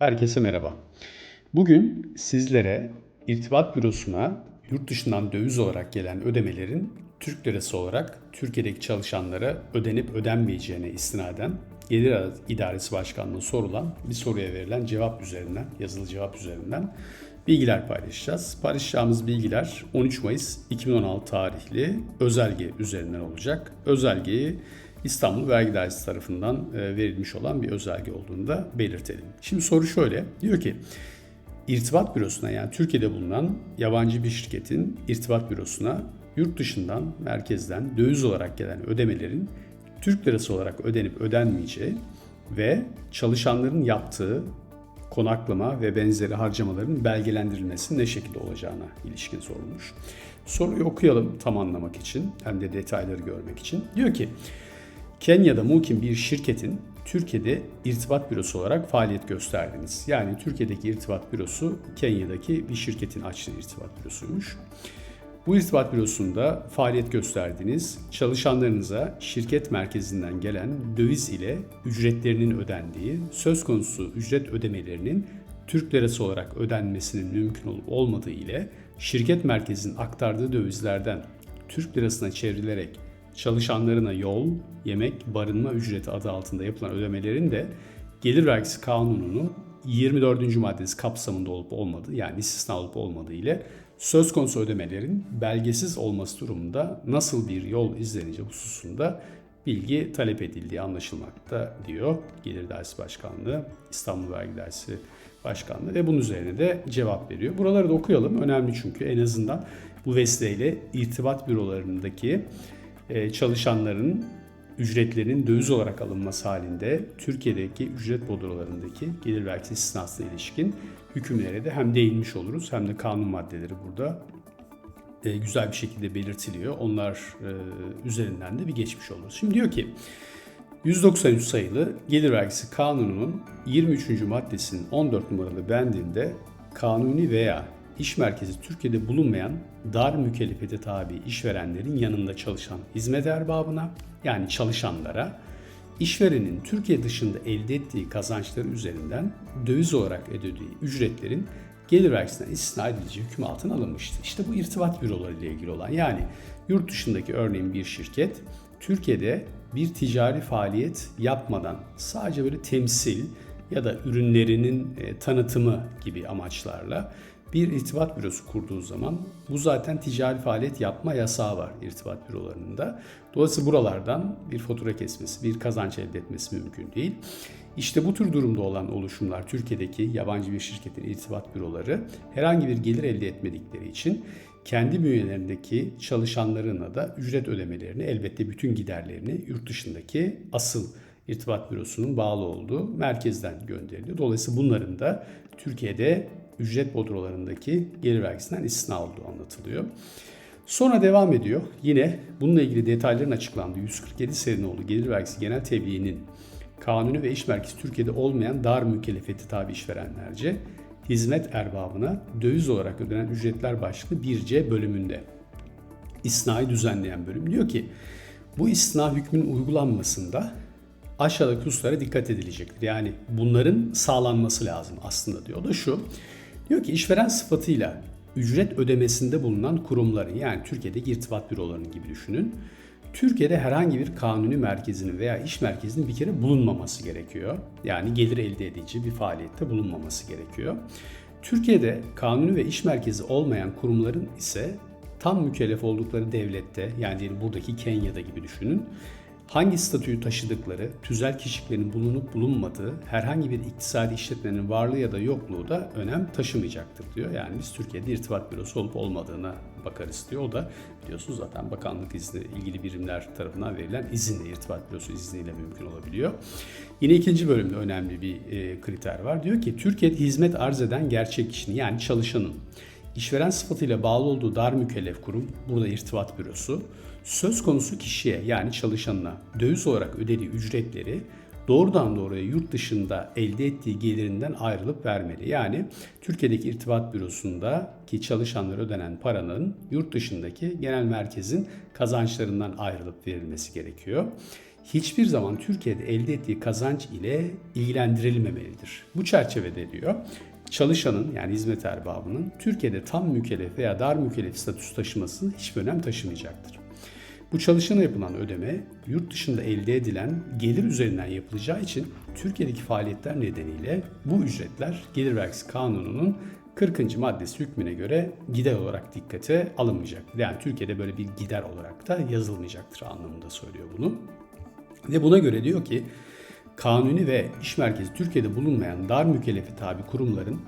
Herkese merhaba. Bugün sizlere irtibat bürosuna yurt dışından döviz olarak gelen ödemelerin Türk lirası olarak Türkiye'deki çalışanlara ödenip ödenmeyeceğine istinaden Gelir İdaresi Başkanlığı sorulan bir soruya verilen cevap üzerinden, yazılı cevap üzerinden bilgiler paylaşacağız. Paylaşacağımız bilgiler 13 Mayıs 2016 tarihli özelge üzerinden olacak. Özelgeyi İstanbul Vergi Dairesi tarafından e, verilmiş olan bir özelge olduğunu da belirtelim. Şimdi soru şöyle. Diyor ki irtibat bürosuna yani Türkiye'de bulunan yabancı bir şirketin irtibat bürosuna yurt dışından, merkezden döviz olarak gelen ödemelerin Türk lirası olarak ödenip ödenmeyeceği ve çalışanların yaptığı konaklama ve benzeri harcamaların belgelendirilmesi ne şekilde olacağına ilişkin sorulmuş. Soruyu okuyalım tam anlamak için hem de detayları görmek için. Diyor ki Kenya'da mukim bir şirketin Türkiye'de irtibat bürosu olarak faaliyet gösterdiniz. Yani Türkiye'deki irtibat bürosu Kenya'daki bir şirketin açtığı irtibat bürosuymuş. Bu irtibat bürosunda faaliyet gösterdiğiniz çalışanlarınıza şirket merkezinden gelen döviz ile ücretlerinin ödendiği, söz konusu ücret ödemelerinin Türk lirası olarak ödenmesinin mümkün olup olmadığı ile şirket merkezinin aktardığı dövizlerden Türk lirasına çevrilerek çalışanlarına yol, yemek, barınma ücreti adı altında yapılan ödemelerin de gelir vergisi kanununun 24. maddesi kapsamında olup olmadığı yani istisna olup olmadığı ile söz konusu ödemelerin belgesiz olması durumunda nasıl bir yol izleneceği hususunda bilgi talep edildiği anlaşılmakta diyor Gelir Dairesi Başkanlığı, İstanbul Vergi Dairesi Başkanlığı ve bunun üzerine de cevap veriyor. Buraları da okuyalım. Önemli çünkü en azından bu vesileyle irtibat bürolarındaki çalışanların ücretlerinin döviz olarak alınması halinde Türkiye'deki ücret bodrolarındaki gelir vergisi istisnasına ilişkin hükümlere de hem değinmiş oluruz hem de kanun maddeleri burada e, güzel bir şekilde belirtiliyor. Onlar e, üzerinden de bir geçmiş oluruz. Şimdi diyor ki 193 sayılı gelir vergisi kanununun 23. maddesinin 14 numaralı bendinde kanuni veya iş merkezi Türkiye'de bulunmayan dar mükellefete tabi işverenlerin yanında çalışan hizmet erbabına yani çalışanlara işverenin Türkiye dışında elde ettiği kazançları üzerinden döviz olarak ödediği ücretlerin gelir vergisinden istisna edilecek hüküm altına alınmıştı. İşte bu irtibat büroları ile ilgili olan yani yurt dışındaki örneğin bir şirket Türkiye'de bir ticari faaliyet yapmadan sadece böyle temsil ya da ürünlerinin e, tanıtımı gibi amaçlarla bir irtibat bürosu kurduğu zaman bu zaten ticari faaliyet yapma yasağı var irtibat bürolarında. Dolayısıyla buralardan bir fatura kesmesi, bir kazanç elde etmesi mümkün değil. İşte bu tür durumda olan oluşumlar Türkiye'deki yabancı bir şirketin irtibat büroları herhangi bir gelir elde etmedikleri için kendi bünyelerindeki çalışanlarına da ücret ödemelerini elbette bütün giderlerini yurt dışındaki asıl irtibat bürosunun bağlı olduğu merkezden gönderiliyor. Dolayısıyla bunların da Türkiye'de ücret bodrolarındaki gelir vergisinden istisna olduğu anlatılıyor. Sonra devam ediyor. Yine bununla ilgili detayların açıklandığı 147 serinoğlu gelir vergisi genel tebliğinin kanuni ve iş merkezi Türkiye'de olmayan dar mükellefeti tabi işverenlerce hizmet erbabına döviz olarak ödenen ücretler başlıklı 1C bölümünde istisnayı düzenleyen bölüm diyor ki bu istisna hükmün uygulanmasında aşağıdaki hususlara dikkat edilecektir. Yani bunların sağlanması lazım aslında diyor. Da şu. Diyor ki işveren sıfatıyla ücret ödemesinde bulunan kurumların yani Türkiye'deki irtibat bürolarının gibi düşünün. Türkiye'de herhangi bir kanuni merkezinin veya iş merkezinin bir kere bulunmaması gerekiyor. Yani gelir elde edici bir faaliyette bulunmaması gerekiyor. Türkiye'de kanuni ve iş merkezi olmayan kurumların ise tam mükellef oldukları devlette yani buradaki Kenya'da gibi düşünün hangi statüyü taşıdıkları, tüzel kişiliklerin bulunup bulunmadığı herhangi bir iktisadi işletmenin varlığı ya da yokluğu da önem taşımayacaktır diyor. Yani biz Türkiye'de irtibat bürosu olup olmadığına bakarız diyor. O da biliyorsunuz zaten bakanlık izni ilgili birimler tarafından verilen izinle irtibat bürosu izniyle mümkün olabiliyor. Yine ikinci bölümde önemli bir e, kriter var. Diyor ki Türkiye'de hizmet arz eden gerçek kişinin yani çalışanın işveren sıfatıyla bağlı olduğu dar mükellef kurum, burada irtibat bürosu, söz konusu kişiye yani çalışanına döviz olarak ödediği ücretleri doğrudan doğruya yurt dışında elde ettiği gelirinden ayrılıp vermeli. Yani Türkiye'deki irtibat bürosunda ki çalışanlar ödenen paranın yurt dışındaki genel merkezin kazançlarından ayrılıp verilmesi gerekiyor. hiçbir zaman Türkiye'de elde ettiği kazanç ile ilgilendirilmemelidir. Bu çerçevede diyor çalışanın yani hizmet erbabının Türkiye'de tam mükellef veya dar mükellef statüsü taşıması hiçbir önem taşımayacaktır. Bu çalışana yapılan ödeme yurt dışında elde edilen gelir üzerinden yapılacağı için Türkiye'deki faaliyetler nedeniyle bu ücretler Gelir Vergisi Kanunu'nun 40. maddesi hükmüne göre gider olarak dikkate alınmayacaktır. Yani Türkiye'de böyle bir gider olarak da yazılmayacaktır anlamında söylüyor bunu. Ve buna göre diyor ki kanuni ve iş merkezi Türkiye'de bulunmayan dar mükellefi tabi kurumların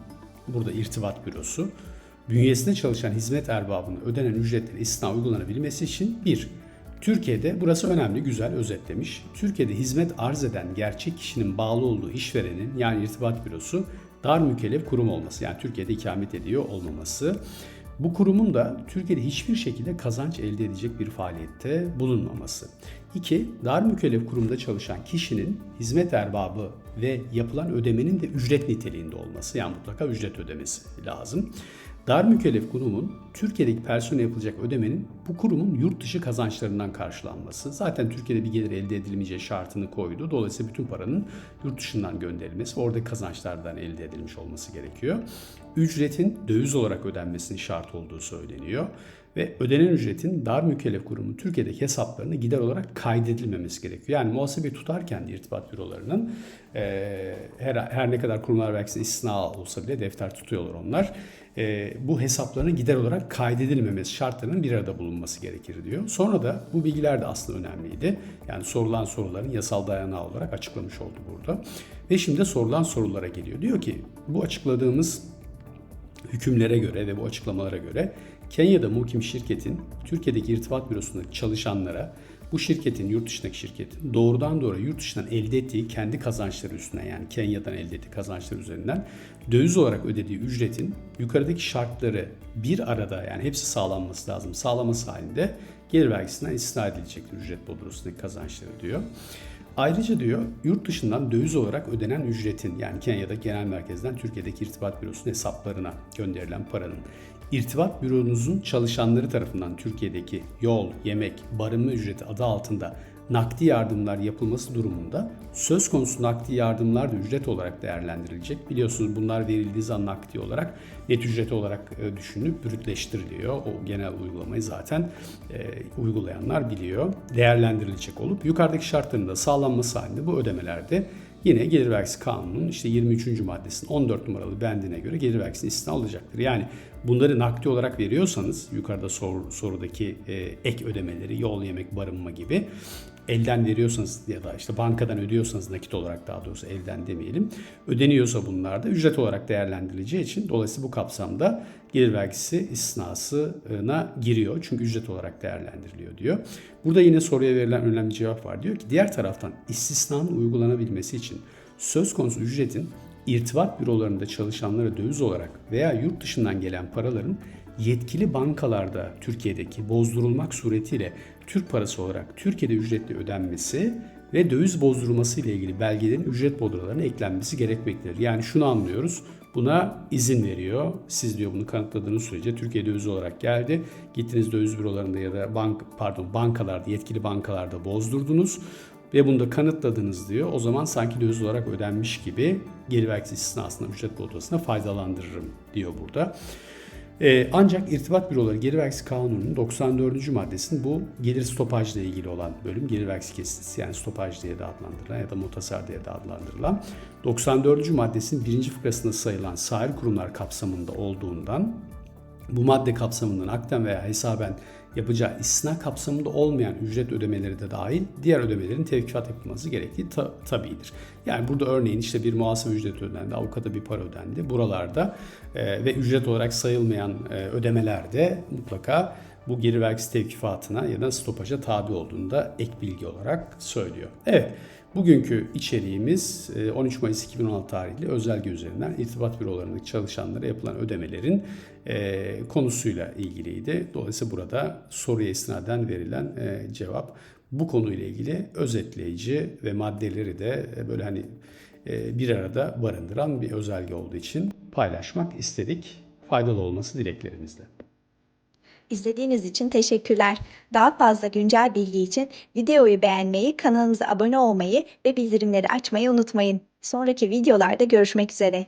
burada irtibat bürosu bünyesinde çalışan hizmet erbabına ödenen ücretlerin istisna uygulanabilmesi için bir Türkiye'de burası önemli, güzel özetlemiş. Türkiye'de hizmet arz eden gerçek kişinin bağlı olduğu işverenin yani irtibat bürosu dar mükellef kurum olması. Yani Türkiye'de ikamet ediyor olmaması. Bu kurumun da Türkiye'de hiçbir şekilde kazanç elde edecek bir faaliyette bulunmaması. 2. Dar mükellef kurumda çalışan kişinin hizmet erbabı ve yapılan ödemenin de ücret niteliğinde olması. Yani mutlaka ücret ödemesi lazım. Dar mükellef kurumun Türkiye'deki personel yapılacak ödemenin bu kurumun yurt dışı kazançlarından karşılanması. Zaten Türkiye'de bir gelir elde edilmeyeceği şartını koydu. Dolayısıyla bütün paranın yurt dışından gönderilmesi, oradaki kazançlardan elde edilmiş olması gerekiyor. Ücretin döviz olarak ödenmesinin şart olduğu söyleniyor ve ödenen ücretin dar mükellef kurumun Türkiye'deki hesaplarına gider olarak kaydedilmemesi gerekiyor. Yani muhasebe tutarken de irtibat bürolarının e, her, her ne kadar kurumlar vergisi istisna olsa bile defter tutuyorlar onlar. E, bu hesaplarına gider olarak kaydedilmemesi şartlarının bir arada bulunması gerekir diyor. Sonra da bu bilgiler de aslında önemliydi. Yani sorulan soruların yasal dayanağı olarak açıklamış oldu burada. Ve şimdi sorulan sorulara geliyor. Diyor ki bu açıkladığımız hükümlere göre ve bu açıklamalara göre Kenya'da muhkim şirketin Türkiye'deki irtibat bürosundaki çalışanlara bu şirketin, yurt dışındaki şirketin doğrudan doğru yurt dışından elde ettiği kendi kazançları üstünden yani Kenya'dan elde ettiği kazançlar üzerinden döviz olarak ödediği ücretin yukarıdaki şartları bir arada yani hepsi sağlanması lazım. Sağlaması halinde gelir vergisinden istisna edilecektir ücret bodrosundaki kazançları diyor. Ayrıca diyor yurt dışından döviz olarak ödenen ücretin yani Kenya'da genel merkezden Türkiye'deki irtibat bürosunun hesaplarına gönderilen paranın irtibat büronuzun çalışanları tarafından Türkiye'deki yol, yemek, barınma ücreti adı altında nakdi yardımlar yapılması durumunda söz konusu nakdi yardımlar da ücret olarak değerlendirilecek. Biliyorsunuz bunlar verildiği zaman nakdi olarak net ücreti olarak e, düşünülüp brütleştiriliyor. O genel uygulamayı zaten e, uygulayanlar biliyor. Değerlendirilecek olup yukarıdaki şartların da sağlanması halinde bu ödemelerde yine gelir vergisi kanunun işte 23. maddesinin 14 numaralı bendine göre gelir vergisini istisna alacaktır. Yani bunları nakdi olarak veriyorsanız yukarıda sor, sorudaki e, ek ödemeleri yol yemek barınma gibi elden veriyorsanız ya da işte bankadan ödüyorsanız nakit olarak daha doğrusu elden demeyelim. Ödeniyorsa bunlar da ücret olarak değerlendirileceği için dolayısıyla bu kapsamda gelir vergisi istisnasına giriyor. Çünkü ücret olarak değerlendiriliyor diyor. Burada yine soruya verilen önemli cevap var. Diyor ki diğer taraftan istisnanın uygulanabilmesi için söz konusu ücretin irtibat bürolarında çalışanlara döviz olarak veya yurt dışından gelen paraların yetkili bankalarda Türkiye'deki bozdurulmak suretiyle Türk parası olarak Türkiye'de ücretli ödenmesi ve döviz bozdurulması ile ilgili belgelerin ücret bodrolarına eklenmesi gerekmektedir. Yani şunu anlıyoruz. Buna izin veriyor. Siz diyor bunu kanıtladığınız sürece Türkiye döviz olarak geldi. Gittiniz döviz bürolarında ya da bank pardon bankalarda, yetkili bankalarda bozdurdunuz ve bunu da kanıtladınız diyor. O zaman sanki döviz olarak ödenmiş gibi geri vergisi istisnasında ücret bodrosuna faydalandırırım diyor burada. Ee, ancak irtibat büroları geri vergisi kanununun 94. maddesinin bu gelir stopajla ilgili olan bölüm gelir vergisi kesintisi yani stopaj diye de adlandırılan ya da mutasar diye de adlandırılan 94. maddesinin birinci fıkrasında sayılan sahil kurumlar kapsamında olduğundan bu madde kapsamından akten veya hesaben yapacağı istisna kapsamında olmayan ücret ödemeleri de dahil diğer ödemelerin tevkifat yapılması gerektiği ta- tabidir. Yani burada örneğin işte bir muhasebe ücreti ödendi, avukata bir para ödendi. Buralarda e, ve ücret olarak sayılmayan e, ödemelerde mutlaka bu geri vergisi tevkifatına ya da stopaja tabi olduğunda ek bilgi olarak söylüyor. Evet. Bugünkü içeriğimiz 13 e, Mayıs 2016 tarihli özelge üzerinden irtibat bürolarındaki çalışanlara yapılan ödemelerin e, konusuyla ilgiliydi. Dolayısıyla burada soruya istinaden verilen e, cevap bu konuyla ilgili özetleyici ve maddeleri de böyle hani bir arada barındıran bir özelge olduğu için paylaşmak istedik. Faydalı olması dileklerimizle. İzlediğiniz için teşekkürler. Daha fazla güncel bilgi için videoyu beğenmeyi, kanalımıza abone olmayı ve bildirimleri açmayı unutmayın. Sonraki videolarda görüşmek üzere.